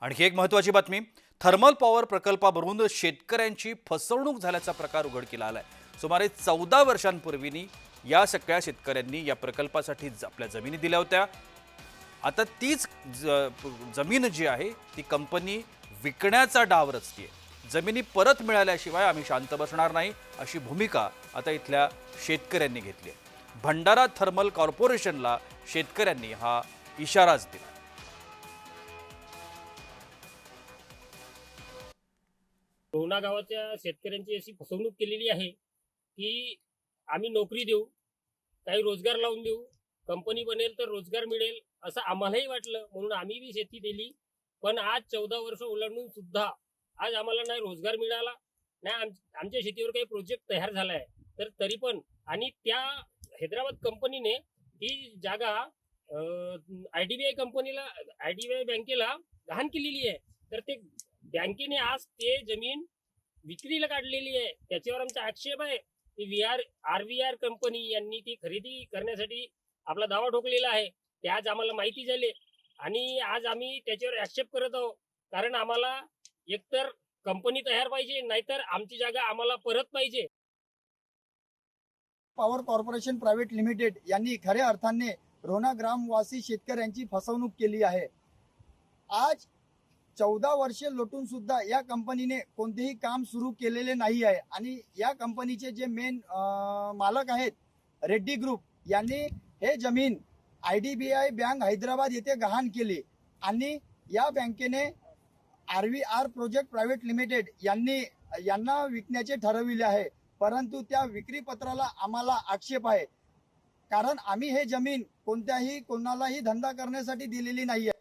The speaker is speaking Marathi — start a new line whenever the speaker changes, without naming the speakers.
आणखी एक महत्त्वाची बातमी थर्मल पॉवर प्रकल्पावरून शेतकऱ्यांची फसवणूक झाल्याचा प्रकार उघडकीला आहे सुमारे चौदा वर्षांपूर्वीनी या सगळ्या शेतकऱ्यांनी या प्रकल्पासाठी आपल्या जमिनी दिल्या होत्या. आता तीच ज- जमीन जी आहे ती कंपनी विकण्याचा डाव आहे जमिनी परत मिळाल्याशिवाय आम्ही शांत बसणार नाही अशी भूमिका आता इथल्या शेतकऱ्यांनी घेतली आहे. भंडारा थर्मल कॉर्पोरेशनला शेतकऱ्यांनी हा इशाराच दिला.
रोहना गावाच्या शेतकऱ्यांची अशी फसवणूक केलेली आहे की आम्ही नोकरी देऊ काही रोजगार लावून देऊ कंपनी बनेल तर रोजगार मिळेल असं आम्हालाही वाटलं. म्हणून आम्ही बी शेती दिली पण आज चौदा वर्ष ओलांडून सुद्धा आज आम्हाला नाही रोजगार मिळाला नाही आम आमच्या शेतीवर काही प्रोजेक्ट तयार झाला आहे. तर तरी पण आणि त्या हैदराबाद कंपनीने ही जागा आय डी बी आय कंपनीला आय डी बी आय बँकेला गहाण केलेली आहे. तर ते बँकेने आज ते जमीन विक्रीला काढलेली आहे. त्याच्यावर आमचा आक्षेप आहे. की V R R V R company यांनी ती खरेदी करण्यासाठी आपला दावा ठोकलेला आहे. ते आज आम्हाला माहिती झाले. आणि आज आम्ही त्याच्यावर आक्षेप करत आहोत. कारण आम्हाला एकतर कंपनी तयार पाहिजे नाहीतर आमची जागा आम्हाला परत पाहिजे.
पॉवर कॉर्पोरेशन प्रायव्हेट लिमिटेड यांनी खऱ्या अर्थाने रोना ग्रामवासी शेतकऱ्यांची फसवणूक केली आहे. आज चौदा वर्षे लोटून सुद्धा या कंपनीने कोणतेही काम सुरू केलेले नाही आहे. आणि या कंपनीचे जे मेन मालक आहेत रेड्डी ग्रुप यांनी हे जमीन I D B I bank Hyderabad येथे गहाण केली. आणि या बँकेने R V R project private limited यांनी यांना विकण्याचे ठरविले आहे. परंतु त्या विक्री पत्राला आम्हाला आक्षेप आहे. कारण आम्ही हे जमीन कोणत्याही कोणालाही धंदा करण्यासाठी दिलेली नाही आहे.